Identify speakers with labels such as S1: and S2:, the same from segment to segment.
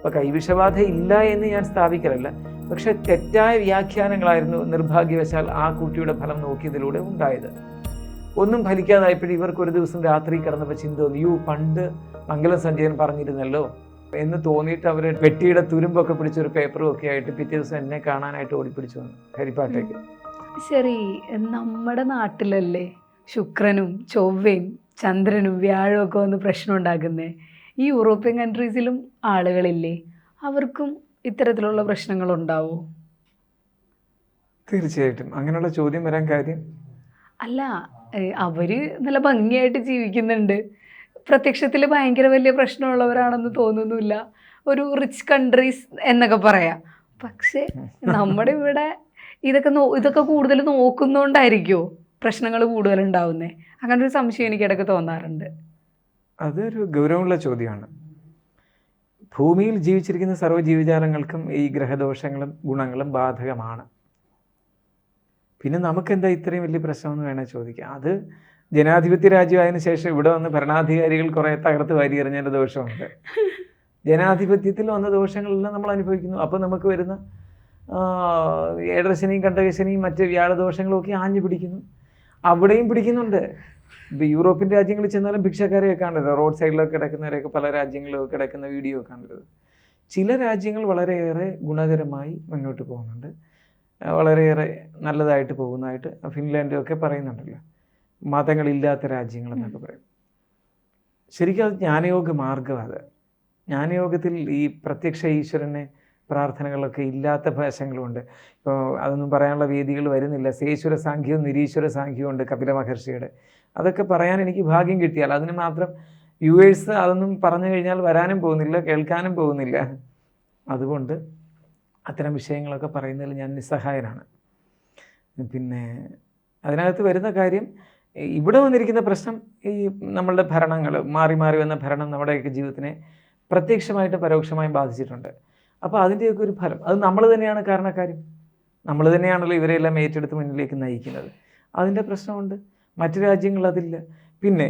S1: അപ്പോൾ കൈവിഷബാധ ഇല്ല എന്ന് ഞാൻ സ്ഥാപിക്കലല്ല. പക്ഷെ തെറ്റായ വ്യാഖ്യാനങ്ങളായിരുന്നു നിർഭാഗ്യവശാൽ ആ കുട്ടിയുടെ ഫലം നോക്കിയതിലൂടെ ഉണ്ടായത്. ഒന്നും ഫലിക്കാതായപ്പോഴും ഇവർക്ക് ഒരു ദിവസം രാത്രി കിടന്നപ്പോൾ ചിന്ത തോന്നി യു പണ്ട് മംഗലം സഞ്ജയൻ പറഞ്ഞിരുന്നല്ലോ എന്ന് തോന്നിയിട്ട് അവർ പെട്ടിയുടെ തുരുമ്പൊക്കെ പിടിച്ചൊരു പേപ്പറും ഒക്കെ ആയിട്ട് പിറ്റേ ദിവസം എന്നെ കാണാനായിട്ട് ഓടിപ്പിടിച്ചു വന്നു ഹരിപ്പാട്ടേക്ക്.
S2: ശരി നമ്മുടെ നാട്ടിലല്ലേ ശുക്രനും ചൊവ്വയും ചന്ദ്രനും വ്യാഴവും ഒക്കെ വന്ന് പ്രശ്നം ഉണ്ടാക്കുന്നേ ഈ യൂറോപ്യൻ കൺട്രീസിലും ആളുകളില്ലേ? അവർക്കും ഇത്തരത്തിലുള്ള പ്രശ്നങ്ങൾ ഉണ്ടാവോ
S1: തീർച്ചയായിട്ടും. അങ്ങനെയുള്ള ചോദ്യം വരാൻ കാര്യം?
S2: അല്ല അവർ നല്ല ഭംഗിയായിട്ട് ജീവിക്കുന്നുണ്ട്. പ്രത്യക്ഷത്തിൽ ഭയങ്കര വലിയ പ്രശ്നമുള്ളവരാണെന്ന് തോന്നുന്നില്ല. ഒരു റിച്ച് കൺട്രീസ് എന്നൊക്കെ പറയാം. പക്ഷേ നമ്മുടെ ഇവിടെ ഇതൊക്കെ നോ ഇതൊക്കെ കൂടുതൽ നോക്കുന്നോണ്ടായിരിക്കുമോ പ്രശ്നങ്ങൾ കൂടുതൽ ഉണ്ടാവുന്നേ അങ്ങനെ ഒരു സംശയം എനിക്ക് ഇടയ്ക്ക് തോന്നാറുണ്ട്.
S1: അതൊരു ഗൗരവമുള്ള ചോദ്യമാണ്. ഭൂമിയിൽ ജീവിച്ചിരിക്കുന്ന സർവ ജീവജാലങ്ങൾക്കും ഈ ഗ്രഹദോഷങ്ങളും ഗുണങ്ങളും ബാധകമാണ്. പിന്നെ നമുക്കെന്താ ഇത്രയും വലിയ പ്രശ്നമെന്ന് വേണേൽ ചോദിക്കാം. അത് ജനാധിപത്യ രാജ്യമായതിനു ശേഷം ഇവിടെ വന്ന് ഭരണാധികാരികൾ കുറേ തകർത്ത് വാരിയെറിഞ്ഞതിന്റെ ദോഷമുണ്ട്. ജനാധിപത്യത്തിൽ വന്ന ദോഷങ്ങളെല്ലാം നമ്മൾ അനുഭവിക്കുന്നു. അപ്പോൾ നമുക്ക് വരുന്ന ഏഴരശനിയും കണ്ടകശനിയും മറ്റ് വ്യാഴദോഷങ്ങളും ഒക്കെ ആഞ്ഞു പിടിക്കുന്നു. അവിടെയും പിടിക്കുന്നുണ്ട്. ഇപ്പോൾ യൂറോപ്യൻ രാജ്യങ്ങളിൽ ചെന്നാലും ഭിക്ഷക്കാരെയൊക്കെ കണ്ടത് റോഡ് സൈഡിലൊക്കെ കിടക്കുന്നവരെയൊക്കെ പല രാജ്യങ്ങളിലൊക്കെ കിടക്കുന്ന വീഡിയോ കാണരുത് കണ്ടത് ചില രാജ്യങ്ങൾ വളരെയേറെ ഗുണകരമായി മുന്നോട്ട് പോകുന്നുണ്ട്. വളരെയേറെ നല്ലതായിട്ട് പോകുന്നതായിട്ട് ഫിൻലാൻഡൊക്കെ പറയുന്നുണ്ടല്ലോ. മതങ്ങളില്ലാത്ത രാജ്യങ്ങൾ എന്നൊക്കെ പറയും. ശരിക്കും അത് ജ്ഞാനയോഗ മാർഗം അത്. ജ്ഞാനയോഗത്തിൽ ഈ പ്രത്യക്ഷ ഈശ്വരനെ പ്രാർത്ഥനകളൊക്കെ ഇല്ലാത്ത ഭാഷകളുമുണ്ട് ഇപ്പോൾ അതൊന്നും പറയാനുള്ള വേദികൾ വരുന്നില്ല. സേശ്വര സാഖ്യവും നിരീശ്വര സാഖ്യവും ഉണ്ട് കപില മഹർഷിയുടെ. അതൊക്കെ പറയാൻ എനിക്ക് ഭാഗ്യം കിട്ടിയാൽ അതിന് മാത്രം വ്യൂവേഴ്സ് അതൊന്നും പറഞ്ഞു കഴിഞ്ഞാൽ വരാനും പോകുന്നില്ല കേൾക്കാനും പോകുന്നില്ല. അതുകൊണ്ട് അത്തരം വിഷയങ്ങളൊക്കെ പറയുന്നതിൽ ഞാൻ നിസ്സഹായനാണ്. പിന്നെ അതിനകത്ത് വരുന്ന കാര്യം ഇവിടെ വന്നിരിക്കുന്ന പ്രശ്നം ഈ നമ്മളുടെ ഭരണങ്ങൾ മാറി മാറി വന്ന ഭരണം നമ്മുടെയൊക്കെ ജീവിതത്തിനെ പ്രത്യക്ഷമായിട്ട് പരോക്ഷമായും ബാധിച്ചിട്ടുണ്ട്. അപ്പോൾ അതിന്റെയൊക്കെ ഒരു ഫലം. അത് നമ്മൾ തന്നെയാണ് കാരണക്കാരും. നമ്മൾ തന്നെയാണല്ലോ ഇവരെല്ലാം ഏറ്റെടുത്ത് മുന്നിലേക്ക് നയിക്കുന്നത്. അതിന്റെ പ്രശ്നമുണ്ട്. മറ്റു രാജ്യങ്ങൾ അതില്ല. പിന്നെ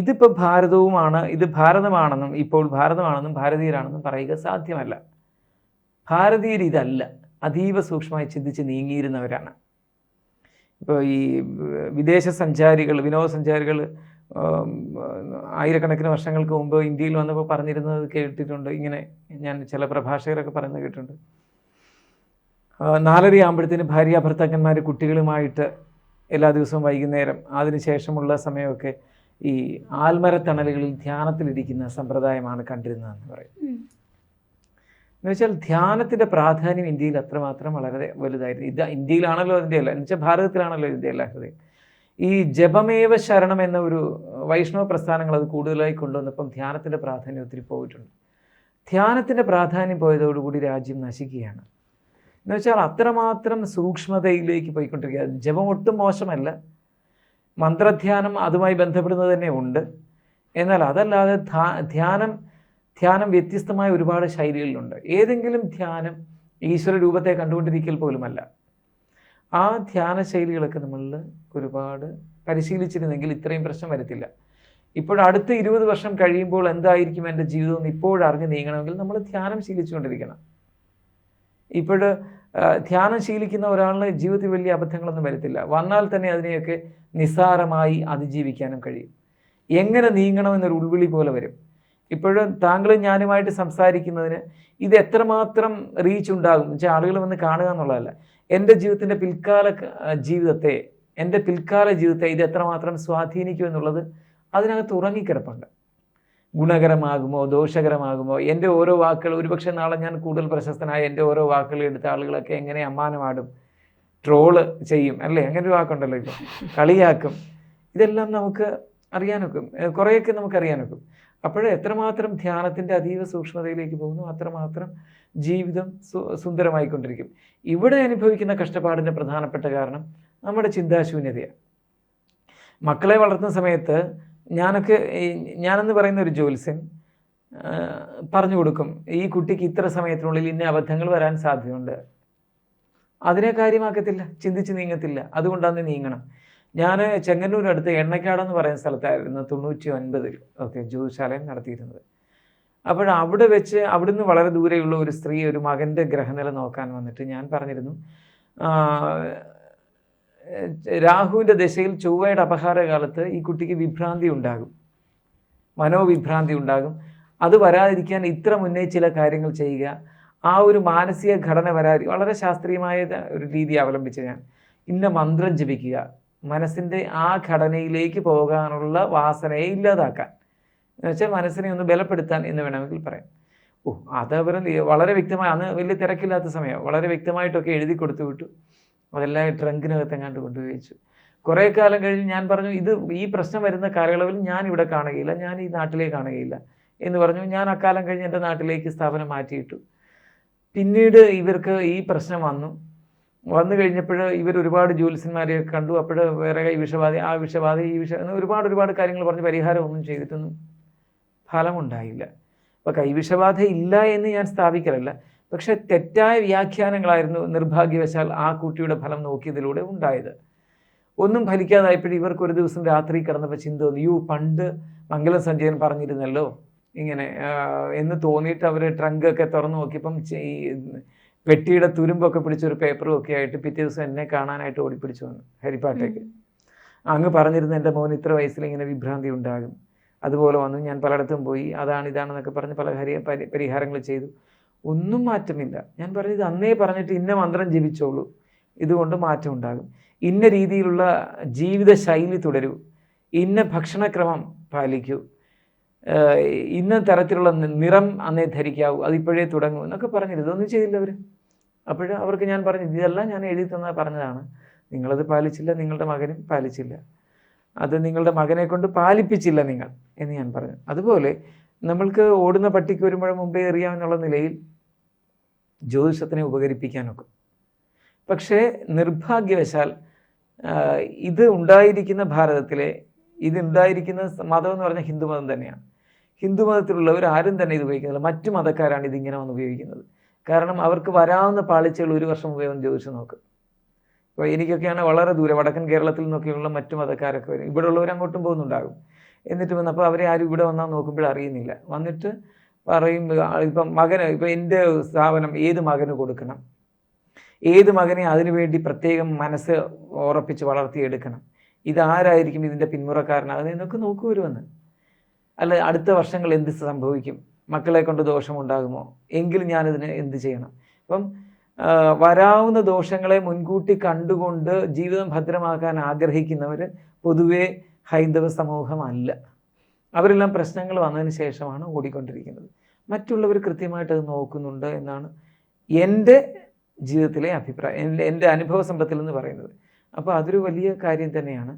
S1: ഇതിപ്പോൾ ഭാരതവുമാണ് ഇത് ഭാരതമാണെന്നും ഇപ്പോൾ ഭാരതമാണെന്നും ഭാരതീയരാണെന്നും പറയുക സാധ്യമല്ല. ഭാരതീയർ ഇതല്ല. അതീവ സൂക്ഷ്മമായി ചിന്തിച്ച് നീങ്ങിയിരുന്നവരാണ്. ഇപ്പോൾ ഈ വിദേശ സഞ്ചാരികൾ വിനോദസഞ്ചാരികൾ ആയിരക്കണക്കിന് വർഷങ്ങൾക്ക് മുമ്പ് ഇന്ത്യയിൽ വന്നപ്പോൾ പറഞ്ഞിരുന്നത് കേട്ടിട്ടുണ്ട്. ഇങ്ങനെ ഞാൻ ചില പ്രഭാഷകരൊക്കെ പറയുന്നത് കേട്ടിട്ടുണ്ട്. നാലരയാകുമ്പോഴത്തേന് ഭാര്യ ഭർത്താക്കന്മാർ കുട്ടികളുമായിട്ട് എല്ലാ ദിവസവും വൈകുന്നേരം അതിന് ശേഷമുള്ള സമയമൊക്കെ ഈ ആൽമരത്തണലുകളിൽ ധ്യാനത്തിലിരിക്കുന്ന സമ്പ്രദായമാണ് കണ്ടിരുന്നതെന്ന് പറയും. എന്നുവെച്ചാൽ ധ്യാനത്തിന്റെ പ്രാധാന്യം ഇന്ത്യയിൽ അത്രമാത്രം വളരെ വലുതായിരുന്നു. ഇത് ഇന്ത്യയിലാണല്ലോ അതിന്റെ അല്ല എന്നുവെച്ചാൽ ഭാരതത്തിലാണല്ലോ ഇതിന്റെ എല്ലാ ഹൃദയം. ഈ ജപമേവ ശരണം എന്ന ഒരു വൈഷ്ണവ പ്രസ്ഥാനങ്ങൾ അത് കൂടുതലായി കൊണ്ടുവന്നപ്പം ധ്യാനത്തിന്റെ പ്രാധാന്യം ഒത്തിരി പോയിട്ടുണ്ട്. ധ്യാനത്തിന്റെ പ്രാധാന്യം പോയതോടുകൂടി രാജ്യം നശിക്കുകയാണ്. എന്ന് വെച്ചാൽ അത്രമാത്രം സൂക്ഷ്മതയിലേക്ക് പോയിക്കൊണ്ടിരിക്കുക ജപം ഒട്ടും മോശമല്ല. മന്ത്രധ്യാനം അതുമായി ബന്ധപ്പെടുന്നത് തന്നെ ഉണ്ട്. എന്നാൽ അതല്ലാതെ ധ്യാനം ധ്യാനം വ്യത്യസ്തമായ ഒരുപാട് ശൈലികളിലുണ്ട്. ഏതെങ്കിലും ധ്യാനം ഈശ്വര രൂപത്തെ കണ്ടുകൊണ്ടിരിക്കൽ പോലുമല്ല. ആ ധ്യാന ശൈലികളൊക്കെ നമ്മളിൽ ഒരുപാട് പരിശീലിച്ചിരുന്നെങ്കിൽ ഇത്രയും പ്രശ്നം വരത്തില്ല. ഇപ്പോൾ അടുത്ത ഇരുപത് വർഷം കഴിയുമ്പോൾ എന്തായിരിക്കും എന്റെ ജീവിതം എന്ന് ഇപ്പോഴറിഞ്ഞ് നീങ്ങണമെങ്കിൽ നമ്മൾ ധ്യാനം ശീലിച്ചുകൊണ്ടിരിക്കണം. ഇപ്പോൾ ധ്യാനം ശീലിക്കുന്ന ഒരാളിന് ജീവിതത്തിൽ വലിയ അബദ്ധങ്ങളൊന്നും വരത്തില്ല. വന്നാൽ തന്നെ അതിനെയൊക്കെ നിസ്സാരമായി അതിജീവിക്കാനും കഴിയും. എങ്ങനെ നീങ്ങണമെന്നൊരു ഉൾവിളി പോലെ വരും. ഇപ്പോഴും താങ്കളും ഞാനുമായിട്ട് സംസാരിക്കുന്നതിന് ഇത് എത്രമാത്രം റീച്ച് ഉണ്ടാകും? എന്ന് വെച്ചാൽ ആളുകൾ വന്ന് കാണുക എന്നുള്ളതല്ല. എന്റെ ജീവിതത്തിന്റെ പിൽക്കാല ജീവിതത്തെ എന്റെ പിൽക്കാല ജീവിതത്തെ ഇത് എത്രമാത്രം സ്വാധീനിക്കും എന്നുള്ളത് അതിനകത്ത് ഉറങ്ങിക്കിടപ്പുണ്ട്. ഗുണകരമാകുമോ ദോഷകരമാകുമോ? എന്റെ ഓരോ വാക്കുകൾ ഒരുപക്ഷെ നാളെ ഞാൻ കൂടുതൽ പ്രശസ്തനായ എന്റെ ഓരോ വാക്കുകൾ എടുത്ത ആളുകളൊക്കെ എങ്ങനെ അമ്മാനമാടും ട്രോൾ ചെയ്യും അല്ലേ? അങ്ങനെ ഒരു വാക്കുണ്ടല്ലോ ഇപ്പോൾ കളിയാക്കും. ഇതെല്ലാം നമുക്ക് അറിയാനൊക്കും. കുറേയൊക്കെ നമുക്ക് അറിയാനൊക്കും അപ്പോൾ എത്രമാത്രം ധ്യാനത്തിന്റെ അതീവ സൂക്ഷ്മതയിലേക്ക് പോകുന്നു അത്രമാത്രം ജീവിതം സുന്ദരമായിക്കൊണ്ടിരിക്കും. ഇവിടെ അനുഭവിക്കുന്ന കഷ്ടപ്പാടിന്റെ പ്രധാനപ്പെട്ട കാരണം നമ്മുടെ ചിന്താശൂന്യതയാണ്. മക്കളെ വളർത്തുന്ന സമയത്ത് ഞാനൊക്കെ ഞാനെന്ന് പറയുന്ന ഒരു ജ്യോത്സ്യൻ പറഞ്ഞു കൊടുക്കും ഈ കുട്ടിക്ക് ഇത്ര സമയത്തിനുള്ളിൽ ഇന്ന അബദ്ധങ്ങൾ വരാൻ സാധ്യതയുണ്ട്. അതിനെ കാര്യമാക്കത്തില്ല ചിന്തിച്ച് നീങ്ങത്തില്ല. അതുകൊണ്ടാണ് നീങ്ങണം. ഞാൻ ചെങ്ങന്നൂരടുത്ത് എണ്ണക്കാടെന്ന് പറയുന്ന സ്ഥലത്തായിരുന്നു തൊണ്ണൂറ്റി ഒൻപതിൽ ഓക്കെ ജ്യോതിശാലയം നടത്തിയിരുന്നത്. അപ്പോൾ അവിടെ വെച്ച് അവിടുന്ന് വളരെ ദൂരെയുള്ള ഒരു സ്ത്രീ ഒരു മകന്റെ ഗ്രഹനില നോക്കാൻ വന്നിട്ട് ഞാൻ പറഞ്ഞിരുന്നു രാഹുവിന്റെ ദശയിൽ ചൊവ്വയുടെ അപഹാര കാലത്ത് ഈ കുട്ടിക്ക് വിഭ്രാന്തി ഉണ്ടാകും. മനോവിഭ്രാന്തി ഉണ്ടാകും. അത് വരാതിരിക്കാൻ ഇത്ര മുന്നേ ചില കാര്യങ്ങൾ ചെയ്യുക. ആ ഒരു മാനസിക ഘടന വരാതി വളരെ ശാസ്ത്രീയമായ ഒരു രീതി അവലംബിച്ച് ഞാൻ. ഇന്ന മന്ത്രം ജപിക്കുക. മനസ്സിന്റെ ആ ഘടനയിലേക്ക് പോകാനുള്ള വാസനയെ ഇല്ലാതാക്കാൻ. എന്നുവെച്ചാൽ മനസ്സിനെ ഒന്ന് ബലപ്പെടുത്താൻ എന്ന് വേണമെങ്കിൽ പറയാം. ഓ അത് വളരെ വ്യക്തമായി അന്ന് വലിയ തിരക്കില്ലാത്ത സമയം വളരെ വ്യക്തമായിട്ടൊക്കെ എഴുതി കൊടുത്തു വിട്ടു. അതെല്ലാം ട്രങ്കിനകത്ത് എങ്ങാണ്ട് കൊണ്ടുപോയി വെച്ചു കുറേ കാലം കഴിഞ്ഞ് ഞാൻ പറഞ്ഞു ഇത് ഈ പ്രശ്നം വരുന്ന കാലയളവിൽ ഞാൻ ഇവിടെ കാണുകയില്ല ഞാൻ ഈ നാട്ടിലേ കാണുകയില്ല എന്ന് പറഞ്ഞു. ഞാൻ അക്കാലം കഴിഞ്ഞ് എന്റെ നാട്ടിലേക്ക് സ്ഥാപനം മാറ്റിയിട്ടു. പിന്നീട് ഇവർക്ക് ഈ പ്രശ്നം വന്നു. വന്നു കഴിഞ്ഞപ്പോൾ ഇവർ ഒരുപാട് ജ്യോത്സ്യന്മാരെ കണ്ടു. അപ്പോൾ വേറെ ഈ വിഷബാധ ആ വിഷബാധ ഈ വിഷ ഒരുപാട് ഒരുപാട് കാര്യങ്ങൾ പറഞ്ഞ് പരിഹാരമൊന്നും ചെയ്തിട്ടൊന്നും ഫലമുണ്ടായില്ല. അപ്പോൾ കൈവിഷബാധ ഇല്ല എന്ന് ഞാൻ സ്ഥാപിക്കലല്ല. പക്ഷേ തെറ്റായ വ്യാഖ്യാനങ്ങളായിരുന്നു നിർഭാഗ്യവശാൽ ആ കുട്ടിയുടെ ഫലം നോക്കിയതിലൂടെ ഉണ്ടായത്. ഒന്നും ഫലിക്കാതായപ്പോഴും ഇവർക്ക് ഒരു ദിവസം രാത്രി കിടന്നപ്പോൾ ചിന്ത തോന്നി യു പണ്ട് മംഗലം സഞ്ജയൻ പറഞ്ഞിരുന്നല്ലോ? ഇങ്ങനെ എന്ന് തോന്നിയിട്ട് അവർ ട്രങ്കൊക്കെ തുറന്നു നോക്കിയപ്പം ഈ പെട്ടിയുടെ തുരുമ്പൊക്കെ പിടിച്ചൊരു പേപ്പറും ഒക്കെ ആയിട്ട് പിറ്റേ ദിവസം എന്നെ കാണാനായിട്ട് ഓടിപ്പിടിച്ചു വന്നു ഹരിപ്പാട്ടേക്ക്. അങ്ങ് പറഞ്ഞിരുന്ന എന്റെ മോൻ ഇത്ര വയസ്സിൽ ഇങ്ങനെ വിഭ്രാന്തി ഉണ്ടാകും. അതുപോലെ വന്നു ഞാൻ പലയിടത്തും പോയി അതാണ് ഇതാണെന്നൊക്കെ പറഞ്ഞ് പല ഹരി പരിഹാരങ്ങൾ ചെയ്തു. ഒന്നും മാറ്റമില്ല. ഞാൻ പറഞ്ഞു ഇത് അന്നേ പറഞ്ഞിട്ട് ഇന്ന മന്ത്രം ജപിച്ചോളൂ. ഇതുകൊണ്ട് മാറ്റം ഉണ്ടാകും. ഇന്ന രീതിയിലുള്ള ജീവിത ശൈലി തുടരൂ. ഇന്ന ഭക്ഷണക്രമം പാലിക്കൂ. ഇന്ന തരത്തിലുള്ള നിറം അന്നേ ധരിക്കാവൂ അതിപ്പോഴേ തുടങ്ങൂ എന്നൊക്കെ പറഞ്ഞിരുന്നു ഇതൊന്നും ചെയ്തില്ല അവർ അപ്പോൾ അവർക്ക് ഞാൻ പറഞ്ഞു ഇതെല്ലാം ഞാൻ എഴുതി തന്ന പറഞ്ഞതാണ്. നിങ്ങളത് പാലിച്ചില്ല നിങ്ങളുടെ മകനും പാലിച്ചില്ല. അത് നിങ്ങളുടെ മകനെ കൊണ്ട് പാലിപ്പിച്ചില്ല നിങ്ങൾ എന്ന് ഞാൻ പറഞ്ഞു. അതുപോലെ നമ്മൾക്ക് ഓടുന്ന പട്ടിക്ക് വരുമ്പോഴും മുമ്പേ എറിയാമെന്നുള്ള നിലയിൽ ജ്യോതിഷത്തിനെ ഉപകരിപ്പിക്കാനൊക്കെ. പക്ഷേ നിർഭാഗ്യവശാൽ ഇത് ഉണ്ടായിരിക്കുന്ന ഭാരതത്തിലെ ഇതുണ്ടായിരിക്കുന്ന മതം എന്ന് പറഞ്ഞാൽ ഹിന്ദുമതം തന്നെയാണ്. ഹിന്ദുമതത്തിലുള്ളവർ ആരും തന്നെ ഇത് ഉപയോഗിക്കുന്നില്ല. മറ്റു മതക്കാരാണ് ഇതിങ്ങനെ വന്ന് ഉപയോഗിക്കുന്നത്. കാരണം അവർക്ക് വരാവുന്ന പാളിച്ചകൾ ഒരു വർഷം മുമ്പേ ചോദിച്ചു നോക്ക്. ഇപ്പോൾ എനിക്കൊക്കെയാണ് വളരെ ദൂരെ വടക്കൻ കേരളത്തിൽ നിന്നൊക്കെയുള്ള മറ്റു മതക്കാരൊക്കെ വരും. ഇവിടെ ഉള്ളവർ അങ്ങോട്ടും പോകുന്നുണ്ടാകും. എന്നിട്ട് വന്നപ്പോൾ അവരെ ആരും ഇവിടെ വന്നാൽ നോക്കുമ്പോൾ അറിയുന്നില്ല. വന്നിട്ട് പറയും ഇപ്പം മകന് ഇപ്പം എന്റെ സ്ഥാപനം ഏത് മകന് കൊടുക്കണം? ഏത് മകനെ അതിനുവേണ്ടി പ്രത്യേകം മനസ്സ് ഉറപ്പിച്ച് വളർത്തിയെടുക്കണം? ഇതാരായിരിക്കും ഇതിന്റെ പിന്മുറക്കാരനാകുന്നത്? എന്നൊക്കെ നോക്കുവരുമെന്ന് അല്ല അടുത്ത വർഷങ്ങൾ എന്ത് സംഭവിക്കും? മക്കളെ കൊണ്ട് ദോഷമുണ്ടാകുമോ? എങ്കിലും ഞാനിതിന് എന്ത് ചെയ്യണം? അപ്പം വരാവുന്ന ദോഷങ്ങളെ മുൻകൂട്ടി കണ്ടുകൊണ്ട് ജീവിതം ഭദ്രമാക്കാൻ ആഗ്രഹിക്കുന്നവർ പൊതുവേ ഹൈന്ദവ സമൂഹമല്ല. അവരെല്ലാം പ്രശ്നങ്ങൾ വന്നതിന് ശേഷമാണ് ഓടിക്കൊണ്ടിരിക്കുന്നത്. മറ്റുള്ളവർ കൃത്യമായിട്ട് അത് നോക്കുന്നുണ്ട് എന്നാണ് എന്റെ ജീവിതത്തിലെ അഭിപ്രായം എന്റെ എന്റെ അനുഭവ സമ്പത്തിൽ എന്ന് പറയുന്നത്. അപ്പോൾ അതൊരു വലിയ കാര്യം തന്നെയാണ്.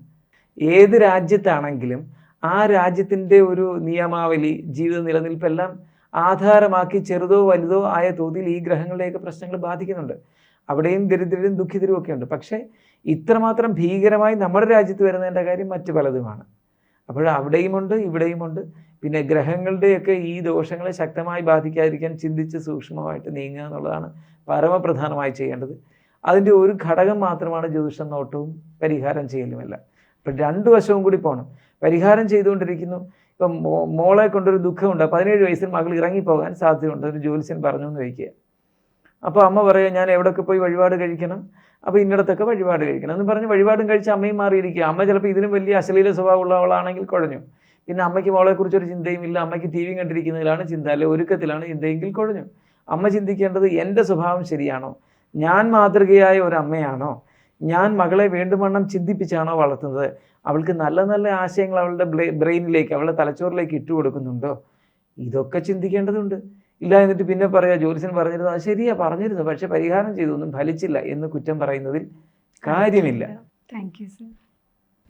S1: ഏത് രാജ്യത്താണെങ്കിലും ആ രാജ്യത്തിന്റെ ഒരു നിയമാവലി ജീവിത നിലനിൽപ്പെല്ലാം ആധാരമാക്കി ചെറുതോ വലുതോ ആയ തോതിൽ ഈ ഗ്രഹങ്ങളുടെയൊക്കെ പ്രശ്നങ്ങൾ ബാധിക്കുന്നുണ്ട്. അവിടെയും ദരിദ്രരും ദുഃഖിതരും ഒക്കെ ഉണ്ട്. പക്ഷേ ഇത്രമാത്രം ഭീകരമായി നമ്മുടെ രാജ്യത്ത് വരുന്നതിന്റെ കാര്യം മറ്റു പലതുമാണ്. അപ്പോൾ അവിടെയുമുണ്ട് ഇവിടെയുമുണ്ട്. പിന്നെ ഗ്രഹങ്ങളുടെയൊക്കെ ഈ ദോഷങ്ങളെ ശക്തമായി ബാധിക്കാതിരിക്കാൻ ചിന്തിച്ച് സൂക്ഷ്മമായിട്ട് നീങ്ങുക എന്നുള്ളതാണ് പരമപ്രധാനമായി ചെയ്യേണ്ടത്. അതിന്റെ ഒരു ഘടകം മാത്രമാണ് ജ്യോതിഷം നോട്ടവും പരിഹാരം ചെയ്യലുമല്ല. അപ്പം രണ്ട് വശവും കൂടി പോകണം പരിഹാരം ചെയ്തുകൊണ്ടിരിക്കുന്നു. ഇപ്പം മോളെ കൊണ്ടൊരു ദുഃഖമുണ്ട്. പതിനേഴ് വയസ്സിൽ മകൾ ഇറങ്ങിപ്പോകാൻ സാധ്യതയുണ്ട്. ഒരു ജ്യോത്സ്യൻ പറഞ്ഞു എന്ന് വയ്ക്കുക. അപ്പോൾ അമ്മ പറയുക ഞാൻ എവിടെയൊക്കെ പോയി വഴിപാട് കഴിക്കണം? അപ്പോൾ ഇന്നിടത്തൊക്കെ വഴിപാട് കഴിക്കണം. എന്ന് പറഞ്ഞ് വഴിപാടും കഴിച്ച് അമ്മയും മാറിയിരിക്കുക അമ്മ ചിലപ്പോൾ ഇതിലും വലിയ അശ്ലീല സ്വഭാവമുള്ളവളാണെങ്കിൽ കുഴഞ്ഞു. പിന്നെ അമ്മയ്ക്ക് മോളെക്കുറിച്ചൊരു ചിന്തയും ഇല്ല. അമ്മയ്ക്ക് ടി വി കണ്ടിരിക്കുന്നതിലാണ് ചിന്ത. അല്ലെ ഒരുക്കത്തിലാണ് ചിന്തയെങ്കിൽ കുഴഞ്ഞു. അമ്മ ചിന്തിക്കേണ്ടത് എന്റെ സ്വഭാവം ശരിയാണോ? ഞാൻ മാതൃകയായ ഒരു അമ്മയാണോ? ഞാൻ മകളെ വേണ്ടുവണ്ണം ചിന്തിപ്പിച്ചാണോ വളർത്തുന്നത്? അവൾക്ക് നല്ല നല്ല ആശയങ്ങൾ അവളുടെ ബ്രെയിനിലേക്ക് അവളുടെ തലച്ചോറിലേക്ക് ഇട്ടു കൊടുക്കുന്നുണ്ടോ? ഇതൊക്കെ ചിന്തിക്കേണ്ടതുണ്ട്. ഇല്ല എന്നിട്ട് പിന്നെ പറയാ ജ്യോത്സ്യൻ പറഞ്ഞിരുന്നു അത് ശരിയാ പറഞ്ഞിരുന്നു പക്ഷെ പരിഹാരം ചെയ്തു ഒന്നും ഫലിച്ചില്ല എന്ന് കുറ്റം പറയുന്നതിൽ കാര്യമില്ല.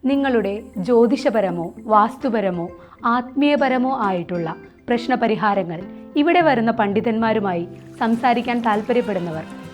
S3: നിങ്ങളുടെ ജ്യോതിഷപരമോ വാസ്തുപരമോ ആത്മീയപരമോ ആയിട്ടുള്ള പ്രശ്നപരിഹാരങ്ങൾ ഇവിടെ വരുന്ന പണ്ഡിതന്മാരുമായി സംസാരിക്കാൻ താല്പര്യപ്പെടുന്നവർ